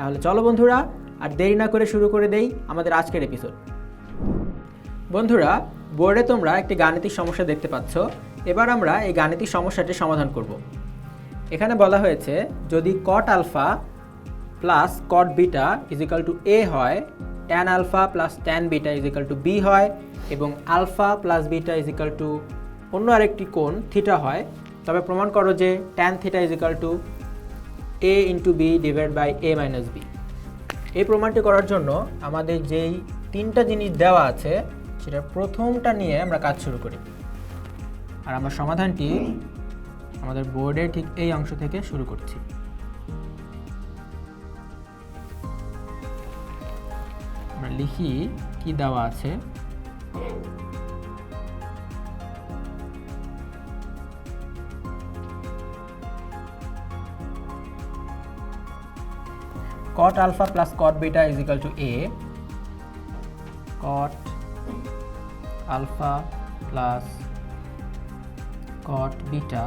তাহলে চলো বন্ধুরা, আর দেরি না করে শুরু করে দেই আমাদের আজকের এপিসোড বন্ধুরা বোর্ডে তোমরা একটি গাণিতিক সমস্যা দেখতে পাচ্ছ। এবার আমরা এই গাণিতিক সমস্যাটি সমাধান করব। এখানে বলা হয়েছে, যদি cot alpha plus cot beta is equal to A হয় tan alpha plus tan beta is equal to B হয়, এবং alpha plus beta is equal to অন্য আরেকটি কোণ থিটা হয়, তবে প্রমাণ করো যে tan theta is equal to A into B divide by A minus B এই প্রমাণটি করার জন্য আমাদের যেই তিনটা জিনিস দেওয়া আছে সেটা প্রথমটা নিয়ে আমরা কাজ শুরু করি। আর আমরা সমাধানটি আমাদের বোর্ডের ঠিক এই অংশ থেকে শুরু করছি। আমরা লিখি কি দেওয়া আছে? Cot alpha plus cot beta is equal to a cot alpha plus cot beta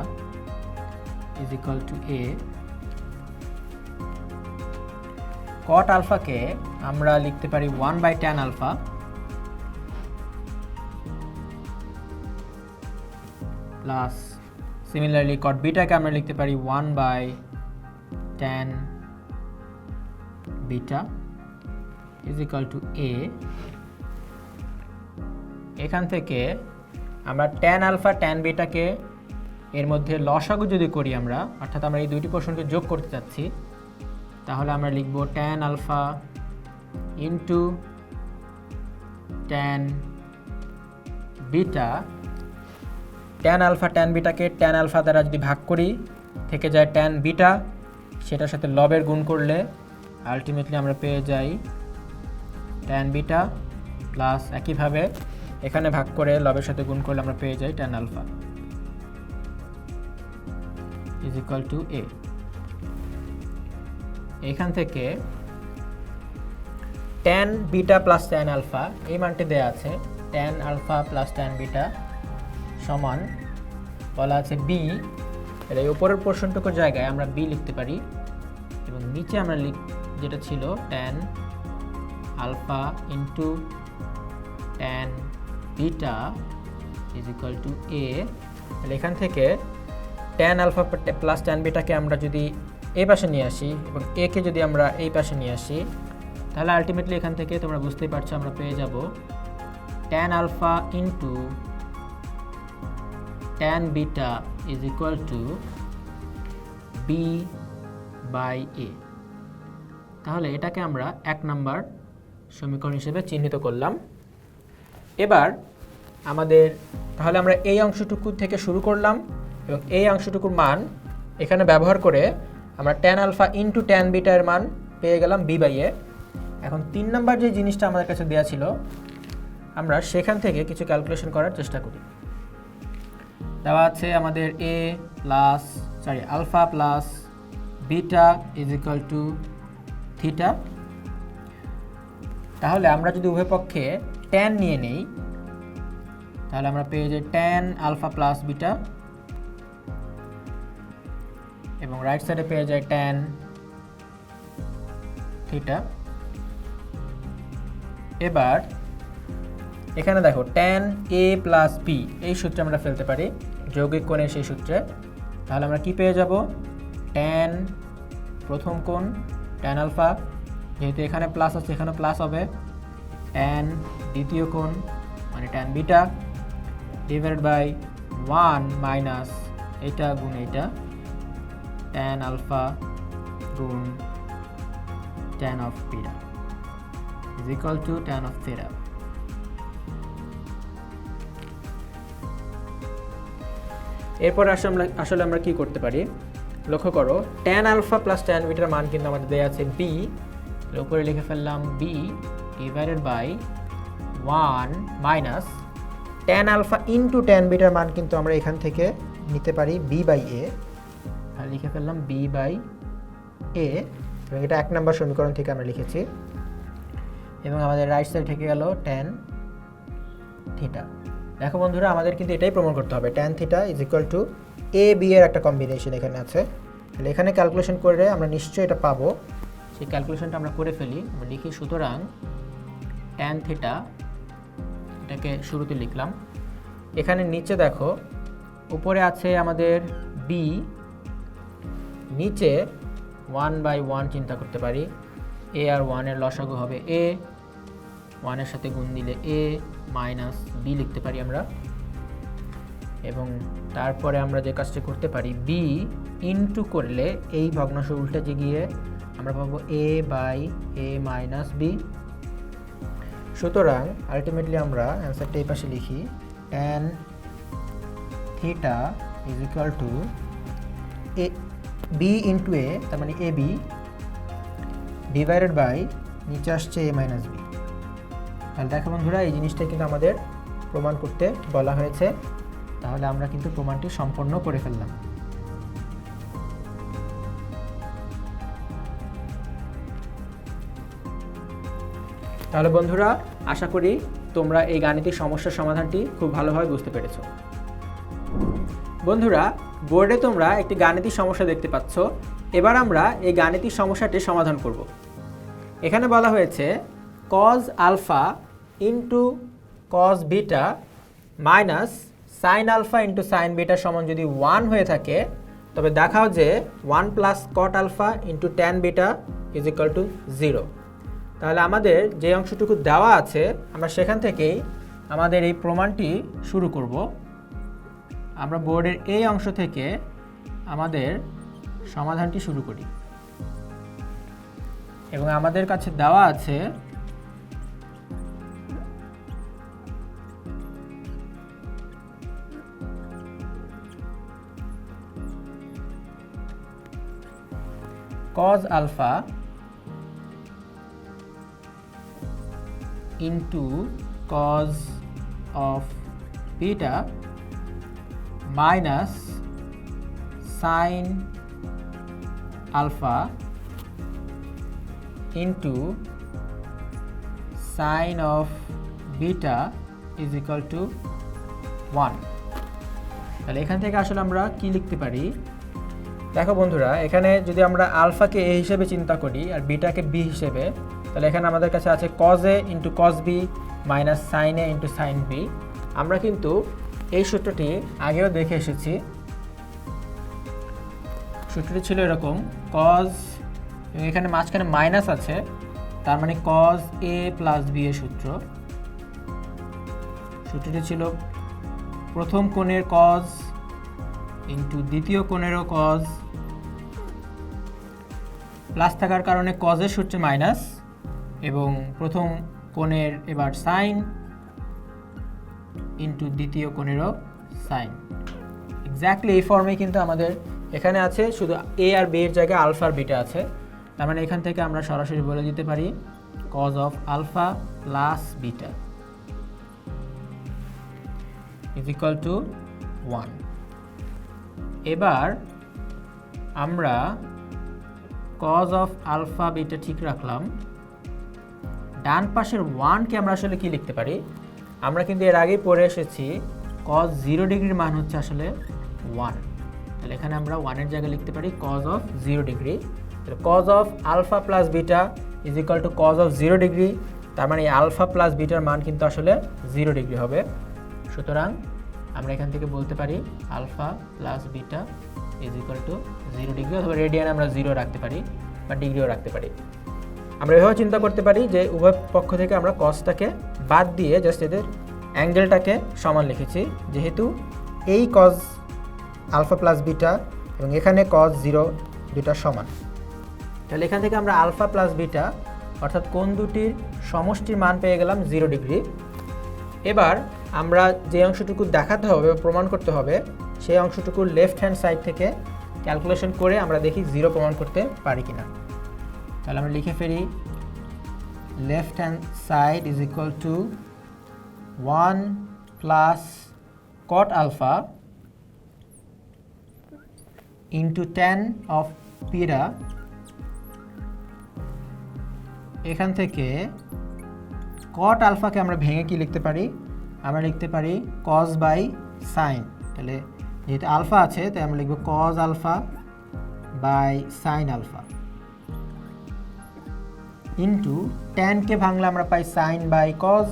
is equal to a cot alpha কে আমরা লিখতে পারি 1 by tan alpha plus similarly cot beta কে আমরা লিখতে পারি 1 by tan beta is equal to A এখান থেকে আমরা ট্যান আলফা ট্যান বিটাকে এর মধ্যে লসাগু যদি করি আমরা, অর্থাৎ আমরা এই দুইটি পোর্শনকে যোগ করতে চাচ্ছি, তাহলে আমরা লিখব tan alpha into tan beta tan alpha tan বিটাকে tan alpha দ্বারা যদি ভাগ করি, থেকে যায় ট্যান বিটা সেটার সাথে লবের গুণ করলে আলটিমেটলি আমরা পেয়ে যাই ট্যান বিটা প্লাস একইভাবে এখানে ভাগ করে লবের সাথে গুণ করলে আমরা পেয়ে যাই tan alpha is equal to A এখান থেকে tan beta plus tan alpha এই মানটি দেওয়া আছে tan alpha plus tan beta সমান, বলা আছে বি এই উপরের পোর্শনটুকুর জায়গায় আমরা বি লিখতে পারি এবং নিচে আমরা লিখ যেটা ছিল tan alpha into tan beta is equal to A তাহলে এখান থেকে ট্যান আলফা প্লাস ট্যান বিটাকে আমরা যদি এই পাশে নিয়ে আসি এবং এ কে যদি আমরা এই পাশে নিয়ে আসি, তাহলে আলটিমেটলি এখান থেকে তোমরা বুঝতেই পারছ আমরা পেয়ে যাব tan alpha into tan beta is equal to B by A তাহলে এটাকে আমরা এক নাম্বার সমীকরণ হিসেবে চিহ্নিত করলাম। এবার আমাদের, তাহলে আমরা এই অংশটুকু থেকে শুরু করলাম এবং এই অংশটুকুর মান এখানে ব্যবহার করে আমরা ট্যান আলফা ইন্টু ট্যান বিটার মান পেয়ে গেলাম বি বাই এ এখন তিন নাম্বার যে জিনিসটা আমাদের কাছে দেওয়া ছিল, আমরা সেখান থেকে কিছু ক্যালকুলেশন করার চেষ্টা করি। দেওয়া আছে আমাদের A plus sorry alpha plus beta is equal to theta তাহলে আমরা যদি উভয় পক্ষে ট্যান নিয়ে নেই, তাহলে আমরা পেয়ে যাই ট্যান আলফা প্লাস বিটা এবং রাইট সাইডে পেয়ে যাই ট্যান থিটা এবার, এখানে দেখো ট্যান এ প্লাস বি এই সূত্রে আমরা ফেলতে পারি, যৌগিক কোণের সেই সূত্রে। তাহলে আমরা কি পেয়ে যাব? ট্যান প্রথম কোণ ট্যান আলফা যেহেতু এখানে প্লাস আছে এখানে প্লাস হবে। ট্যান দ্বিতীয় কোণ মানে tan beta divide by one minus এটা গুণ এটা ট্যান আলফা গুণ tan of beta is equal to tan of theta এরপর আসলে আসলে আমরা কি করতে পারি? লক্ষ্য করো ট্যান আলফা প্লাস ট্যান বিটার মান কিন্তু আমাদের দেওয়া আছে বি উপরে লিখে ফেললাম B divided by one minus tan alpha into tan bitter মান কিন্তু আমরা এখান থেকে নিতে পারি বি বাই এ আর লিখে ফেললাম বি বাই এ এবং এটা এক নম্বর সমীকরণ থেকে আমরা লিখেছি। এবং আমাদের রাইট সাইড থেকে গেল টেন থিটা দেখো বন্ধুরা, আমাদের কিন্তু এটাই প্রমাণ করতে হবে। Tan theta is equal to A B এর একটা কম্বিনেশন এখানে আছে। তাহলে এখানে ক্যালকুলেশন করে আমরা নিশ্চয়ই এটা পাবো। সেই ক্যালকুলেশনটা আমরা করে ফেলি। লিখি, সুতরাং ট্যান থিটা এটাকে শুরুতে লিখলাম। এখানে নিচে দেখো, উপরে আছে আমাদের বি নিচে ওয়ান বাই ওয়ান চিন্তা করতে পারি। এ আর ওয়ানের লসাগু হবে এ ওয়ানের সাথে গুণ দিলে এ মাইনাস বি লিখতে পারি আমরা। এবং তারপরে আমরা যে কাজটা করতে পারি বি ইনটু করলে এই ভগ্নাংশ উল্টে যে গিয়ে আমরা পাবো A by A minus B সুতরাং আলটিমেটলি আমরা অ্যান্সারটা এই পাশে লিখি tan theta is equal to A B into A তার মানে এ বি ডিভাইডেড বাই নিচে আসছে এ মাইনাস বি তাহলে দেখো বন্ধুরা, এই জিনিসটা কিন্তু আমাদের প্রমাণ করতে বলা হয়েছে। তাহলে আমরা কিন্তু প্রমাণটি সম্পন্ন করে ফেললাম। তাহলে বন্ধুরা, আশা করি তোমরা এই গাণিতিক সমস্যার সমাধানটি খুব ভালোভাবে বুঝতে পেরেছ। বন্ধুরা, বোর্ডে তোমরা একটি গাণিতিক সমস্যা দেখতে পাচ্ছ। এবার আমরা এই গাণিতিক সমস্যাটি সমাধান করব। এখানে বলা হয়েছে cos alpha into cos beta minus sine alpha into sine beta সমান যদি ওয়ান হয়ে থাকে, তবে দেখাও যে one plus cot alpha into tan beta is equal to zero তাহলে আমাদের যে অংশটুকু দেওয়া আছে, আমরা সেখান থেকেই আমাদের এই প্রমাণটি শুরু করব। আমরা বোর্ডের এই অংশ থেকে আমাদের সমাধানটি শুরু করি। এবং আমাদের কাছে দেওয়া আছে cos alpha into cos of beta minus sin alpha into sin of beta is equal to 1 তাহলে এখান থেকে আসলে আমরা কি লিখতে পারি দেখো বন্ধুরা, এখানে যদি আমরা আলফাকে এ হিসেবে চিন্তা করি আর বিটাকে বি হিসেবে, তাহলে এখানে আমাদের কাছে আছে cos A into cos B minus sine A into sine B আমরা কিন্তু এই সূত্রটি আগেও দেখে এসেছি। সূত্রটি ছিল এরকম কজ এখানে মাঝখানে মাইনাস আছে, তার মানে কজ এ প্লাস বি এর সূত্র। সূত্রটি ছিল প্রথম কোণের কজ ইন্টু দ্বিতীয় কোণেরও কজ প্লাস থাকার কারণে কজের সূত্রে মাইনাস এবং প্রথম কোণের এবার সাইন ইন্টু দ্বিতীয় কোণেরও সাইন এক্স্যাক্টলি এই ফর্মে কিন্তু আমাদের এখানে আছে, শুধু এ আর বি এর জায়গায় আলফা আর বিটা আছে। তার মানে এখান থেকে আমরা সরাসরি বলে দিতে পারি cos of alpha plus beta is equal to one এবার আমরা কজ অফ আলফা বিটা ঠিক রাখলাম। ডান পাশের ওয়ানকে আমরা আসলে কি লিখতে পারি? আমরা কিন্তু এর আগেই পড়ে এসেছি কজ জিরো ডিগ্রির মান হচ্ছে আসলে ওয়ান তাহলে এখানে আমরা ওয়ানের জায়গায় লিখতে পারি কজ অফ জিরো ডিগ্রি তাহলে cos of alpha plus beta is equal to cos of zero degree তার মানে আলফা প্লাস বিটার মান কিন্তু আসলে জিরো ডিগ্রি হবে। সুতরাং আমরা এখান থেকে বলতে পারি alpha plus beta is equal to zero degree অথবা রেডিয়ান আমরা জিরো রাখতে পারি বা ডিগ্রিও রাখতে পারি। আমরা এভাবে চিন্তা করতে পারি যে উভয় পক্ষ থেকে আমরা কজটাকে বাদ দিয়ে জাস্ট এদের অ্যাঙ্গেলটাকে সমান লিখেছি। যেহেতু এই কজ আলফা প্লাস বিটা এবং এখানে কজ জিরো দুটা সমান। তাহলে এখান থেকে আমরা আলফা প্লাস বিটা অর্থাৎ কোন দুটির সমষ্টির মান পেয়ে গেলাম জিরো ডিগ্রি এবার আমরা যে অংশটুকু দেখাতে হবে প্রমাণ করতে হবে, সেই অংশটুকু লেফট হ্যান্ড সাইড থেকে ক্যালকুলেশন করে আমরা দেখি জিরো প্রমাণ করতে পারি কিনা। তাহলে আমরা লিখে ফেলি left hand side is equal to 1 plus cot alpha into 10 of পিরা এখান থেকে কট আলফাকে আমরা ভেঙে কি লিখতে পারি? আমরা লিখতে পারি কজ বাই সাইন তাহলে যেহেতু আলফা আছে, তাই আমরা লিখব cos alpha by sine alpha. Into টেনকে ভাঙলে আমরা পাই সাইন বাই কজ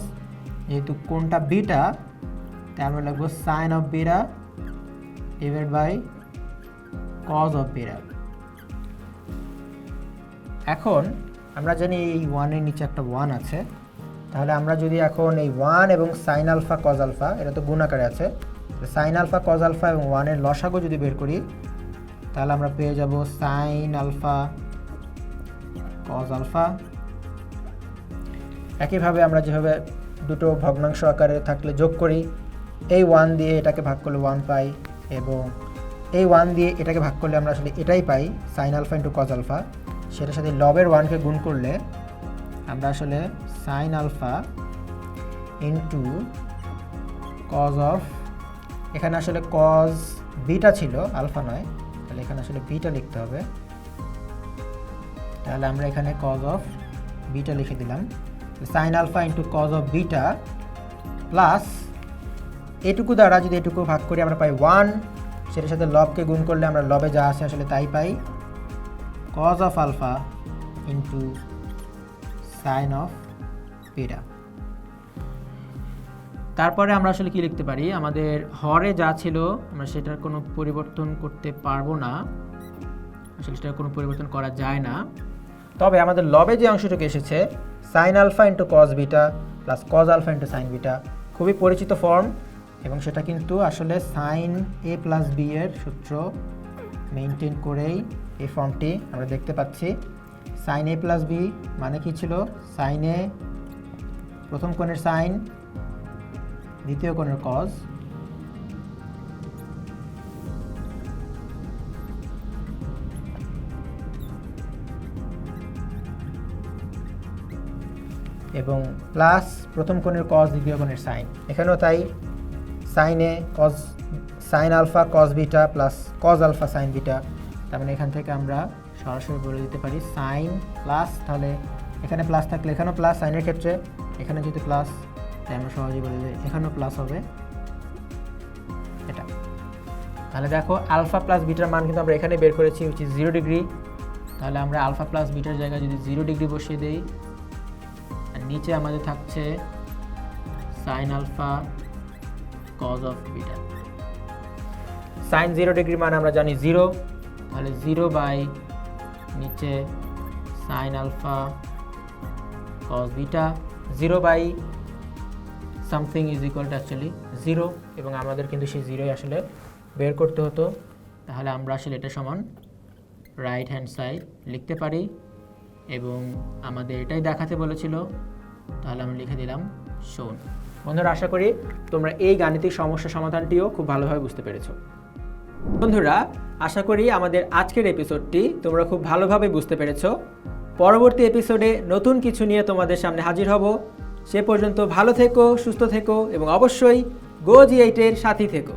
যেহেতু কোনটা বিটা তাই আমরা লিখব sine of beta divide by cos of beta এখন আমরা জানি এই ওয়ানের নিচে একটা ওয়ান আছে। তাহলে আমরা যদি এখন এই ওয়ান এবং সাইন আলফা কজ আলফা এটা তো গুণাকারে আছে সাইন আলফা কজ আলফা এবং ওয়ানের লসাগু যদি বের করি, তাহলে আমরা পেয়ে যাব সাইন আলফা কজ আলফা একইভাবে আমরা যেভাবে দুটো ভগ্নাংশ আকারে থাকলে যোগ করি, এই ওয়ান দিয়ে এটাকে ভাগ করলে ওয়ান পাই এবং এই ওয়ান দিয়ে এটাকে ভাগ করলে আমরা আসলে এটাই পাই sine alpha into cos alpha সেটার সাথে লবের ওয়ানকে গুণ করলে আমরা আসলে sine alpha into cos of এখানে আসলে কজ বিটা ছিল আলফা নয়, তাহলে এখানে আসলে বিটা লিখতে হবে। তাহলে আমরা এখানে কজ অফ বিটা লিখে দিলাম। Sine alpha into cos of beta plus এটুকু দ্বারা যদি এটুকু ভাগ করি, আমরা পাই ওয়ান সেটার সাথে লবকে গুণ করলে আমরা লবে যা আছে আসলে তাই পাই। Cos of alpha into sine of beta তারপরে আমরা আসলে কি লিখতে পারি? আমাদের হরে যা ছিল, আমরা সেটার কোনো পরিবর্তন করতে পারব না। আসলে সেটার কোনো পরিবর্তন করা যায় না। তবে আমাদের লবে যে অংশটুকু এসেছে sine alpha into cos beta plus cos alpha into sine beta খুবই পরিচিত ফর্ম এবং সেটা কিন্তু আসলে সাইন এ প্লাস বি এর সূত্র মেনটেন করেই এই ফর্মটি আমরা দেখতে পাচ্ছি। সাইন এ প্লাস বি মানে কি ছিল? সাইন এ প্রথম কোণের সাইন, দ্বিতীয় কোণের কজ এবং প্লাস প্রথম কোণের কজ দ্বিতীয় কোণের সাইন। এখানেও তাই সাইনে cos sine alpha cos beta plus cos alpha sine beta তার মানে এখান থেকে আমরা সরাসরি বলে দিতে পারি সাইন প্লাস তাহলে এখানে প্লাস থাকলে এখানেও প্লাস সাইনের ক্ষেত্রে এখানে যদি প্লাস তাই আমরা সহজেই বলে যে এখানেও প্লাস হবে। এটা। তাহলে দেখো আলফা প্লাস বিটার মান কিন্তু আমরা এখানে বের করেছি উচিত জিরো ডিগ্রি তাহলে আমরা আলফা প্লাস বিটার জায়গায় যদি জিরো ডিগ্রি বসিয়ে দিই, আর নিচে আমাদের থাকছে sine alpha cos of beta sine zero degree মানে আমরা জানি জিরো তাহলে জিরো বাই নিচে sine alpha cos beta zero by something is equal to actually zero এবং আমাদের কিন্তু সেই জিরোই আসলে বের করতে হতো। তাহলে আমরা আসলে এটা সমান রাইট হ্যান্ড সাইড লিখতে পারি এবং আমাদের এটাই দেখাতে বলেছিল। তাহলে আমরা লিখে দিলাম শোন বন্ধুরা, আশা করি তোমরা এই গাণিতিক সমস্যা সমাধানটিও খুব ভালোভাবে বুঝতে পেরেছ। বন্ধুরা, আশা করি আমাদের আজকের এপিসোডটি তোমরা খুব ভালোভাবে বুঝতে পেরেছ। পরবর্তী এপিসোডে নতুন কিছু নিয়ে তোমাদের সামনে হাজির হব। সে পর্যন্ত ভালো থেকো, সুস্থ থেকো এবং অবশ্যই গো জি এইটের সাথী থেকো।